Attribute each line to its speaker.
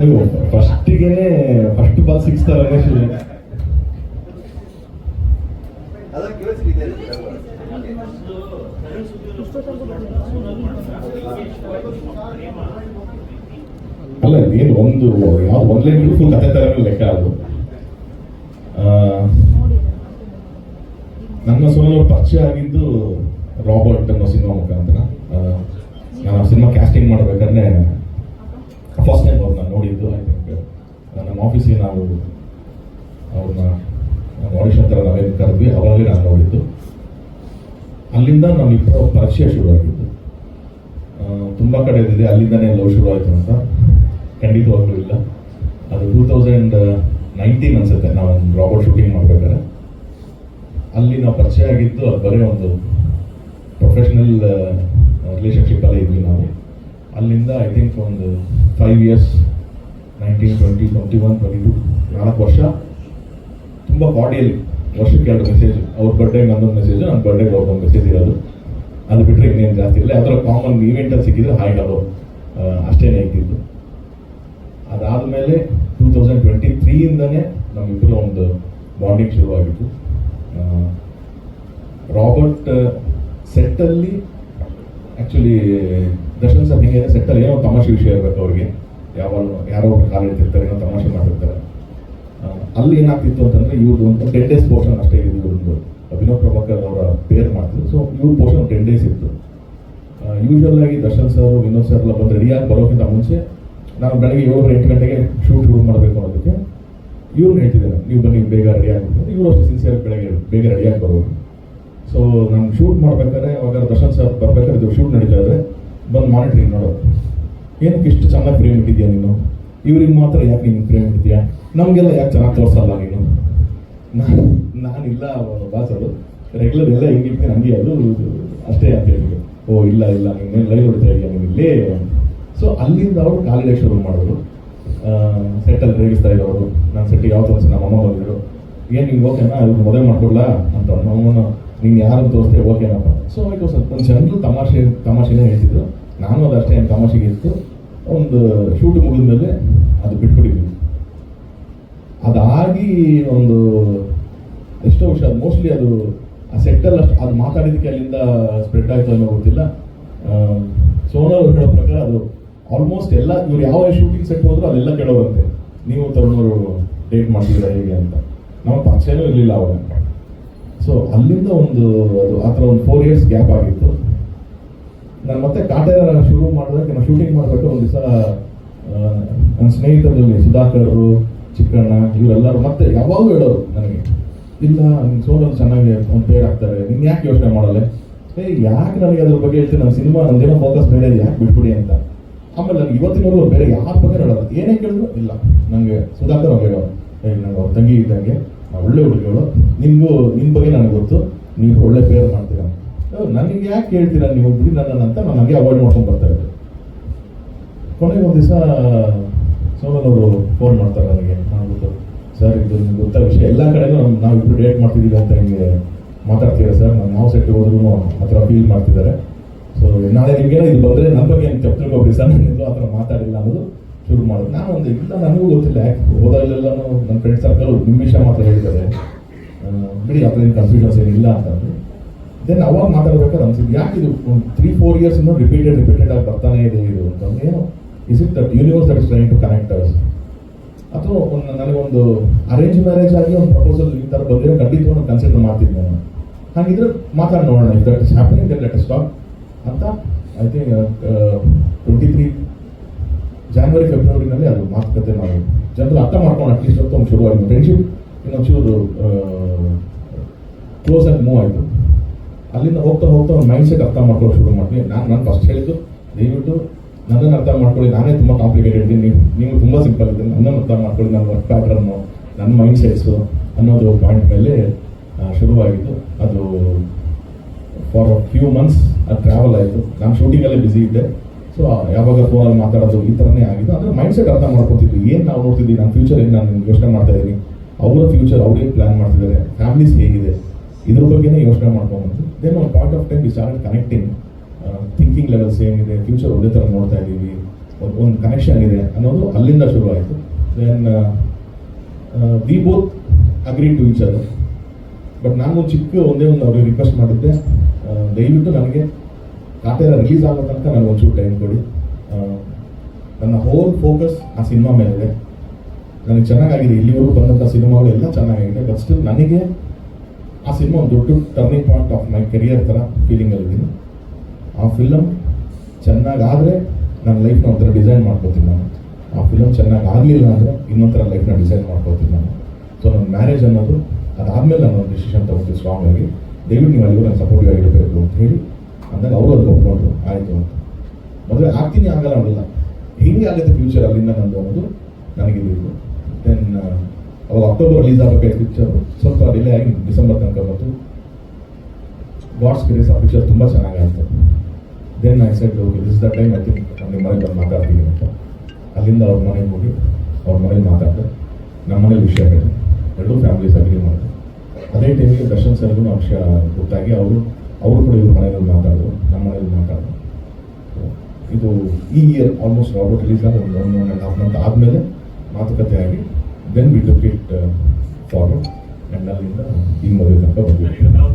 Speaker 1: ನೀವು ಫಸ್ಟಿಗೆನೆ first ball six
Speaker 2: ಇದೆ
Speaker 1: ಅಲ್ಲ ಏನು ಒಂದು ಯಾವ ಒಂದ್ ಲೈನ್ ಫುಲ್ ಕತೆ ತರ ಲೆಕ್ಕ ಅದು. ನನ್ನ ಸುಮಾರು ಪರಿಚಯ ಆಗಿದ್ದು ರಾಬರ್ಟ್ ಅನ್ನೋ ಸಿನಿಮಾ ಮುಖಾಂತರ. ನಾನು ಸಿನಿಮಾ ಕ್ಯಾಸ್ಟಿಂಗ್ ಮಾಡಬೇಕಾದ್ರೆ ಫಸ್ಟ್ ಟೈಮ್ ಅವ್ರನ್ನ ನೋಡಿದ್ದು ಐ ಥಿಂಕ್ ನಮ್ಮ ಆಫೀಸಿಗೆ ನಾವು ಅವ್ರನ್ನ ಆಡಿಷನ್ ಥರ ನಾವೇನು ಕರೆದ್ವಿ, ಅವಾಗಲೇ ನಾನು ನೋಡಿದ್ದು. ಅಲ್ಲಿಂದ ನಮ್ಮಿಬ್ಬರ ಪರಿಚಯ ಶುರುವಾಗಿದ್ದು. ತುಂಬ ಕಡೆ ಇದೆ ಅಲ್ಲಿಂದನೇ ಲವ್ ಶುರು ಆಯಿತು ಅಂತ. ಖಂಡಿತವಾಗ್ಲೂ ಇಲ್ಲ. ಅದು ಟೂ ತೌಸಂಡ್ ನೈನ್ಟೀನ್ ಅನ್ಸುತ್ತೆ, ನಾವು ಒಂದು ರಾಬರ್ಟ್ ಶೂಟಿಂಗ್ ಮಾಡ್ಬೇಕಾದ್ರೆ. ಅಲ್ಲಿ ನಾವು ಪರಿಚಯ ಆಗಿದ್ದು, ಅದು ಬರೀ ಒಂದು ಪ್ರೊಫೆಷ್ನಲ್ ರಿಲೇಷನ್ಶಿಪ್ ಅಲ್ಲೇ ಇದ್ವಿ ನಾವು. ಅಲ್ಲಿಂದ ಐ ಥಿಂಕ್ ಒಂದು five years nineteen twenty twenty one twenty two ನಾಲ್ಕು ವರ್ಷ. ತುಂಬ ಬಾಡಿಯಲ್ಲಿ ವರ್ಷಕ್ಕೆ ಎರಡು ಮೆಸೇಜ್ ಅವ್ರ ಬರ್ಡೇ ನಂದೊಂದು ಮೆಸೇಜ್ ನನ್ನ ಬರ್ಡೇಗೆ ಅವ್ರದ್ದೊಂದು ಮೆಸೇಜ್ ಇರೋದು. ಅದು ಬಿಟ್ಟರೆ ಇನ್ನೇನು ಜಾಸ್ತಿ ಇಲ್ಲ. ಅದರ ಕಾಮನ್ ಈವೆಂಟಲ್ಲಿ ಸಿಕ್ಕಿದ್ರೆ ಹಾಯ್ ಹಲೋ ಅಷ್ಟೇ ಇದ್ದಿದ್ದು. ಅದಾದಮೇಲೆ ಟೂ ತೌಸಂಡ್ ಟ್ವೆಂಟಿ ತ್ರೀಯಿಂದನೇ ನಮ್ಮಿಬ್ಬರು ಒಂದು ಬಾಂಡಿಂಗ್ ಶುರುವಾಗಿತ್ತು. ರಾಬರ್ಟ್ ಸೆಟ್ಟಲ್ಲಿ ಆ್ಯಕ್ಚುಲಿ ದರ್ಶನ್ ಸರ್ ಹಿಂಗೆ ಸೆಟ್ಟಲ್ಲಿ ಏನೋ ತಮಾಷೆ ವಿಷಯ ಇರಬೇಕು ಅವ್ರಿಗೆ. ಯಾವಾಗ ಯಾರೋ ಒಬ್ರು ಕಾಲು ಇಡ್ತಿರ್ತಾರೆ ಏನೋ ತಮಾಷೆ ಮಾಡಿರ್ತಾರೆ ಅಲ್ಲಿ ಏನಾಗ್ತಿತ್ತು ಅಂತಂದರೆ ಇವ್ರದ್ದು ಒಂದು ಟೆನ್ ಡೇಸ್ ಪೋರ್ಷನ್ ಅಷ್ಟೇ ಇದೆ ಇವ್ರದ್ದು ಅಭಿನವ್ ಪ್ರಭಾಕರ್ ಅವರ ಪೇರ್ ಮಾಡ್ತಿದ್ರು. ಸೊ ಇವ್ರ ಪೋರ್ಷನ್ ಟೆನ್ ಡೇಸ್ ಇತ್ತು. ಯೂಶುವಲ್ ಆಗಿ ದರ್ಶನ್ ಸರ್, ವಿನೋದ್ ಸರ್ ಎಲ್ಲ ಬಂದು ರೆಡಿಯಾಗಿ ಬರೋಕ್ಕಿಂತ ಮುಂಚೆ ನಾನು ಬೆಳಗ್ಗೆ ಏಳು ಎಂಟು ಗಂಟೆಗೆ ಶೂಟ್ ಶುರು ಮಾಡಬೇಕು ಅನ್ನೋದಕ್ಕೆ ಇವ್ರನ್ನ ಹೇಳ್ತಿದ್ದಾರೆ. ನೀವು ಬನ್ನಿ, ಬೇಗ ರೆಡಿ ಆಗ್ಬಿಟ್ಟು ಇವರು ಅಷ್ಟು ಸಿನ್ಸಿಯರ್ ಬೆಳಗ್ಗೆ ಬೇಗ ರೆಡಿಯಾಗಿ ಬರೋರು. ಸೊ ನಾನು ಶೂಟ್ ಮಾಡ್ಬೇಕಾದ್ರೆ ಅವಾಗ ದರ್ಶನ್ ಸರ್ ಬರ್ಬೇಕಾದ್ರೆ ಶೂಟ್ ನಡೀತಾ ಇದ್ರೆ ಬಂದು ಮಾನಿಟ್ರಿಂಗ್ ನೋಡೋದು ಏನಕ್ಕೆ ಇಷ್ಟು ಚೆನ್ನಾಗಿ ಫ್ರೇಮ್ ಇಟ್ಟಿದ್ಯಾ ನೀನು? ಇವ್ರಿಗೆ ಮಾತ್ರ ಯಾಕೆ ನೀನು ಫ್ರೇಮ್ ಇಡ್ತೀಯಾ ನಮಗೆಲ್ಲ ಯಾಕೆ ಚೆನ್ನಾಗಿ ತೋರಿಸಲ್ಲ ನೀನು? ನಾನು, ನಾನಿಲ್ಲ ಬಾಸರು ರೆಗ್ಯುಲರ್ ಎಲ್ಲ ಹೆಂಗೆ ಇರ್ತೀನಿ ಅದು ಅಷ್ಟೇ ಅಂತ ಹೇಳಿದ್ರು ಓ, ಇಲ್ಲ ಇಲ್ಲ, ನೀನು ಲೈವ್ ಹೊಡಿತಾ ಇದೆಯಾ ನೀವು ಇಲ್ಲೇ ಸೊ ಅಲ್ಲಿಂದ ಅವರು ಕಾಲಿಡೆ ಶುರು ಮಾಡಿದ್ರು. ಸೆಟ್ಟಲ್ಲಿ ರೇಗಿಸ್ತಾ ಇರೋರು ನನ್ನ ಸೆಟ್ಟಿಗೆ ಯಾವ ತೋರಿಸ ನಮ್ಮ ಅಮ್ಮ ಬಂದಿದ್ರು. ಏನು ನಿಮ್ಗೆ ಓಕೆನಾ ಇವ್ರು ಮದುವೆ ಮಾಡ್ಕೊಡ್ಲಾ? ಅಂತ ನಮ್ಮನ್ನ ನೀನು ಯಾರನ್ನು ತೋರಿಸ್ತೇ ಓಕೆನಪ್ಪ ಸೊ ಇಟ್ ವಾಸ್ ಒಂದು ಜನರು ತಮಾಷೆ, ತಮಾಷೆನೇ ಹೇಳ್ತಿದ್ರು. ನಾನು ಅದು ಅಷ್ಟೇ ಏನು ತಮಾಷೆಗೆ ಇತ್ತು. ಒಂದು ಶೂಟ್ ಮುಗಿದ ಮೇಲೆ ಅದು ಬಿಟ್ಬಿಟ್ಟಿದ್ವಿ ಅದಾಗಿ ಒಂದು ಎಷ್ಟೋ ವರ್ಷ ಅದು ಮೋಸ್ಟ್ಲಿ ಅದು ಆ ಸೆಟ್ಟಲ್ಲಿ ಅಷ್ಟು ಅದು ಮಾತಾಡಿದ್ದಕ್ಕೆ ಅಲ್ಲಿಂದ ಸ್ಪ್ರೆಡ್ ಆಯಿತು ಅನ್ನೋ ಗೊತ್ತಿಲ್ಲ. ಸೋನಾ ಅವರು ಹೇಳೋ ಪ್ರಕಾರ ಅದು ಆಲ್ಮೋಸ್ಟ್ ಎಲ್ಲ ಇವ್ರು ಯಾವ ಶೂಟಿಂಗ್ ಸೆಟ್ ಹೋದ್ರು ಅದೆಲ್ಲ ಕೇಳೋರಂತೆ. ನೀವು ತರುಣವರು ಡೇಟ್ ಮಾಡ್ತೀರಾ ಹೇಗೆ ಅಂತ. ನಮ್ಮ ಪರಿಚಯನೂ ಇರಲಿಲ್ಲ ಅವಾಗ. ಸೊ ಅಲ್ಲಿಂದ ಒಂದು, ಅದು ಆ ಥರ ಒಂದು ಫೋರ್ ಇಯರ್ಸ್ ಗ್ಯಾಪ್ ಆಗಿತ್ತು. ನಾನು ಮತ್ತೆ ಕಾಟೇರ ಶುರು ಮಾಡಿದಾಗ ನಾನು ಶೂಟಿಂಗ್ ಮಾಡಬೇಕು ಒಂದು ದಿವಸ ನನ್ನ ಸ್ನೇಹಿತರಲ್ಲಿ ಸುಧಾಕರ್, ಚಿಕ್ಕಣ್ಣ, ಇವರೆಲ್ಲರೂ ಮತ್ತೆ ಯಾವಾಗಲೂ ಹೇಳೋರು ನನಗೆ, ಇಲ್ಲ ನಿಮ್ಮ ಸೋಲಲ್ಲಿ ಚೆನ್ನಾಗಿ ಒಂದು ಪೇರ್ ಆಗ್ತಾರೆ, ನೀನು ಯಾಕೆ ಯೋಚನೆ ಮಾಡಲ್ಲ? ಏ, ಯಾಕೆ ನನಗೆ ಅದ್ರ ಬಗ್ಗೆ ಹೇಳ್ತೀನಿ ನನ್ನ ಸಿನಿಮಾ ನಂದೇನೋ ಫೋಕಸ್ ಇದೆ, ಯಾಕೆ ಬಿಟ್ಬಿಡಿ ಅಂತ. ಆಮೇಲೆ ನನಗೆ ಇವತ್ತಿನವರೆಗೂ ಬೇರೆ ಯಾರ ಬಗ್ಗೆ ಹೇಳೋದು ಏನೇ ಕೇಳಿದ್ರು, ಇಲ್ಲ ನನಗೆ ಸುಧಾಕರ್ ಅವ್ರು ಹೇಳೋರು. ನಂಗೆ ಅವ್ರ ತಂಗಿ ಇದ್ದಂಗೆ ಒಳ್ಳೆ ಹುಡುಗಿಗಳು ನಿಮಗೂ ನಿಮ್ಮ ಬಗ್ಗೆ ನನಗೆ ಗೊತ್ತು. ನೀವು ಒಳ್ಳೆ ಪೇರ್ ಮಾಡ್ತೀರಾ ನನಗೆ ಯಾಕೆ ಹೇಳ್ತೀರಾ ನೀವು? ಬಿಡಿ ನನ್ನ ಅಂತ ನಾನು ಹಾಗೆ ಅವಾಯ್ಡ್ ಮಾಡ್ಕೊಂಡು ಬರ್ತಾ ಇದ್ದೆ ಕೊನೆಗೆ ಒಂದು ದಿವಸ ಸೋಮನ್ ಅವರು ಫೋನ್ ಮಾಡ್ತಾರೆ ನನಗೆ. ನಾನು ಸರ್, ಇದು ನಿಮ್ಗೆ ಗೊತ್ತಾಗ ವಿಷಯ? ಎಲ್ಲ ನಮ್- ನಾವು ಇಬ್ಬರು ಡೇಟ್ ಮಾಡ್ತಿದ್ದೀವಿ ಅಂತ ಹಿಂಗೆ ಮಾತಾಡ್ತೀರಾ ಸರ್. ನಾನು ನಾವು ಸೆಟ್ಗೆ ಹೋದ್ರು ಆ ಥರ ಫೀಲ್ ಮಾಡ್ತಿದ್ದಾರೆ. ಸೊ ನಾಳೆ ನಿಮಗೆ ಇದು ಬಂದರೆ ನನ್ನ ಬಗ್ಗೆ ಏನು ತಪ್ಪು ಹೋಗಿ ಸರ್. ನಾನು ಆ ಥರ ಮಾತಾಡಿಲ್ಲ ಅನ್ನೋದು ಶುರು ಮಾಡೋದು ನಾನು ಒಂದು ಇಲ್ಲ ನನಗೂ ಗೊತ್ತಿಲ್ಲ. ಯಾಕೆ ನನ್ನ ಫ್ರೆಂಡ್ ಸರ್ಕಲ್ ನಿಮಿಷ ಮಾತ್ರ ಹೇಳಿದ್ದಾರೆ. ಬಿಡಿ ಏನು ಕನ್ಫ್ಯೂಷನ್ಸ್ ಏನಿಲ್ಲ ಅಂತಂದು ದೆನ್ ಅವಾಗ ಮಾತಾಡ್ಬೇಕಾದ್ರೆ ಅನ್ಸಿದ್ದು, ಯಾಕೆ ಇದು ಒಂದು ತ್ರೀ ಫೋರ್ ಇಯರ್ಸ್ ಅನ್ನು ರಿಪೀಟೆಡ್ ರಿಪೀಟೆಡ್ ಆಗಿ ಬರ್ತಾನೆ ಇದೆ ಇದು ಏನು is it that universe that is trying to connect ours ಅಥವಾ ಒಂದು ನನಗೊಂದು ಅರೇಂಜ್ ಮ್ಯಾರೇಜ್ ಆಗಿ ಒಂದು ಪ್ರಪೋಸಲ್ ಈ ಥರ ಬಂದಿರೋ ನಾನು ಕನ್ಸಿಡರ್ ಮಾಡ್ತಿದ್ದೆ ನಾನು. ಹಾಗಿದ್ರೆ ಮಾತಾಡಿ ನೋಡೋಣ. If that is happening that let stop ಅಂತ I think twenty three January ಫೆಬ್ರವರಿನಲ್ಲಿ ಅದು ಮಾತುಕತೆ ನಾವು ಜನರು ಅರ್ಥ ಮಾಡ್ಕೊಂಡು ಅಟ್ಲೀಸ್ಟ್ ಹೊತ್ತು ಒಂದು ಶುರುವಾಗಿ ಫ್ರೆಂಡ್ಶಿಪ್ ಇನ್ನೊಂಚೂರು ಕ್ಲೋಸ್ ಆಗಿ ಮೂವ್ ಆಯಿತು. ಅಲ್ಲಿಂದ ಹೋಗ್ತಾ ಹೋಗ್ತಾ ಒಂದು ಮೈಂಡ್ ಸೆಟ್ ಅರ್ಥ ಮಾಡ್ಕೊಳ್ಳೋ ಶುರು ಮಾಡ್ತೀನಿ. ನಾನು ನಾನು ಫಸ್ಟ್ ಹೇಳಿದ್ದು, ದಯವಿಟ್ಟು ನನ್ನನ್ನು ಅರ್ಥ ಮಾಡ್ಕೊಳ್ಳಿ. ನಾನೇ ತುಂಬ ಕಾಂಪ್ಲಿಕೇಟೆಡ್ ಇದ್ದೀನಿ. ನೀವು ನೀವು ತುಂಬ ಸಿಂಪಲ್ ಇದ್ದೀನಿ ನನ್ನನ್ನು ಅರ್ಥ ಮಾಡ್ಕೊಳ್ಳಿ. ನನ್ನ ವರ್ಕ್ ಪ್ಯಾಟ್ರನ್ನು ನನ್ನ ಮೈಂಡ್ ಸೆಟ್ಸು ಅನ್ನೋದು ಪಾಯಿಂಟ್ ಮೇಲೆ ಶುರುವಾಗಿತ್ತು. ಅದು ಫಾರ್ ಫ್ಯೂ ಮಂತ್ಸ್ ಅದು ಟ್ರಾವೆಲ್ ಆಯಿತು. ನಾನು ಶೂಟಿಂಗಲ್ಲೇ ಬ್ಯುಸಿ ಇದ್ದೆ. ಸೊ ಯಾವಾಗ ಫೋನಲ್ಲಿ ಮಾತಾಡೋದು ಈ ಥರನೇ ಆಗಿದ್ದು, ಅಂದರೆ ಮೈಂಡ್ ಸೆಟ್ ಅರ್ಥ ಮಾಡ್ಕೊತಿದ್ವಿ. ಏನು ನಾವು ನೋಡ್ತಿದ್ದೀವಿ ನನ್ನ ಫ್ಯೂಚರ್ ಏನು ನಾನು ಯೋಚನೆ ಮಾಡ್ತಾ ಇದ್ದೀನಿ ಅವರ ಫ್ಯೂಚರ್ ಅವ್ರೇನು ಪ್ಲ್ಯಾನ್ ಮಾಡ್ತಿದ್ದಾರೆ? ಫ್ಯಾಮಿಲೀಸ್ ಹೇಗಿದೆ? ಇದ್ರ ಬಗ್ಗೆನೇ ಯೋಚನೆ ಮಾಡ್ಕೊಬಂದು ದೆನ್ ಒಂದು part of time start connecting thinking level same ಇದೆ ಫ್ಯೂಚರ್ ಒಂದೇ ಥರ ನೋಡ್ತಾ ಇದ್ದೀವಿ ಒಂದು ಕನೆಕ್ಷನ್ ಇದೆ ಅನ್ನೋದು ಅಲ್ಲಿಂದ ಶುರು ಆಯಿತು then we both agree to each but ನಾನು ಚಿಕ್ಕ ಒಂದೇ ಒಂದು ಅವ್ರಿಗೆ ರಿಕ್ವೆಸ್ಟ್ ಮಾಡಿದ್ದೆ. ದಯವಿಟ್ಟು ನನಗೆ ಕಾಟೇರ ರಿಲೀಸ್ ಆಗೋ ತನಕ ನನಗೆ ಒಂಚೂರು ಟೈಮ್ ಕೊಡಿ. ನನ್ನ ಹೋಲ್ ಫೋಕಸ್ ಆ ಸಿನಿಮಾ ಇದೆ ನನಗೆ ಚೆನ್ನಾಗಾಗಿದೆ. ಇಲ್ಲಿವರೆಗೂ ಬಂದಂಥ ಸಿನಿಮಾಗಳು ಎಲ್ಲ ಚೆನ್ನಾಗಿದೆ. ಬಟ್ ಸ್ಟಿಲ್ ನನಗೆ ಆ ಸಿನಿಮಾ ಒಂದು ದೊಡ್ಡ turning point of my career ಥರ ಫೀಲಿಂಗಲ್ಲಿದ್ದೀನಿ ಆ ಫಿಲಮ್ ಚೆನ್ನಾಗಾದರೆ ನನ್ನ ಲೈಫ್ನ ಒಂಥರ ಡಿಸೈನ್ ಮಾಡ್ಕೋತೀನಿ ನಾನು. ಆ ಫಿಲಮ್ ಚೆನ್ನಾಗಿ ಆಗಲಿಲ್ಲ ಅಂದರೆ ಇನ್ನೊಂಥರ ಲೈಫ್ನ ಡಿಸೈನ್ ಮಾಡ್ಕೋತೀನಿ ನಾನು. ಸೊ ನನ್ನ ಮ್ಯಾರೇಜ್ ಅನ್ನೋದು ಅದಾದಮೇಲೆ ನಾನು ಒಂದು ಡಿಸಿಷನ್ ತಗೋತೀನಿ ಸ್ಟ್ರಾಂಗ್ ಆಗಿ ದಯವಿಟ್ಟು ನೀವು ಅಲ್ಲಿಗೂ ನಾನು ಸಪೋರ್ಟಿವ್ ಆಗಿರಬೇಕು ಅಂತ ಹೇಳಿ ಅಂದಾಗ ಅವರು ಅದು ಒಪ್ಕೊಂಡ್ರು ಆಯಿತು ಅಂತ. ಮದುವೆ ಆಗ್ತೀನಿ ಆಗಲ್ಲ ಅವಳಿಲ್ಲ ಹೀಗೆ ಆಗುತ್ತೆ ಫ್ಯೂಚರ್ ಅಲ್ಲಿಂದ ನಂದು ಅನ್ನೋದು ಇದು ದೆನ್ ಅವಾಗ ಅಕ್ಟೋಬರ್ ರಿಲೀಸ್ ಆಗಬೇಕಾಯ್ತು ಪಿಕ್ಚರ್ ಸ್ವಲ್ಪ ಡಿಲೇ ಆಗಿ ಡಿಸೆಂಬರ್ ತನಕ ಬಂತು. ಗಾಡ್ಸ್ ಗ್ರೇಸ್ ಆ ಪಿಕ್ಚರ್ ತುಂಬ ಚೆನ್ನಾಗಾಯಿತು then I said okay this the time I think ನಮ್ಮ ಮನೆಗೆ ಬಂದು ಮಾತಾಡ್ತೀನಿ ಅಂತ. ಅಲ್ಲಿಂದ ಅವ್ರ ಮನೆಗೆ ಹೋಗಿ ಅವ್ರ ಮನೇಲಿ ಮಾತಾಡಿದೆ. ನಮ್ಮ ಮನೇಲಿ ವಿಷಯ ಹೇಳಿದೆ. ಎರಡೂ ಫ್ಯಾಮಿಲೀಸ್ ಅಗ್ರಿ ಮಾಡಿದೆ. ಅದೇ ಟೈಮಿಗೆ ದರ್ಶನ್ ಸರ್ಗೂ ವಿಷಯ ಗೊತ್ತಾಗಿ ಅವರು ಅವರು ಕೂಡ ಇವ್ರ ಮನೆಯಲ್ಲಿ ಮಾತಾಡಿದ್ರು ನಮ್ಮ ಮನೆಯಲ್ಲಿ ಮಾತಾಡಿದ್ರು ಇದು ಈ ಇಯರ್ ಆಲ್ಮೋಸ್ಟ್ ರಾಬರ್ಟ್ ರಿಲೀಸ್ ಆದ ಒಂದು ಒನ್ ಆ್ಯಂಡ್ ಹಾಫ್ ಮಂತ್ ಆದಮೇಲೆ ಮಾತುಕತೆ ಆಗಿ then we took it forward and ಅಲ್ಲಿಂದ ಈ ಮದುವೆ ತನಕ
Speaker 3: ನಾವು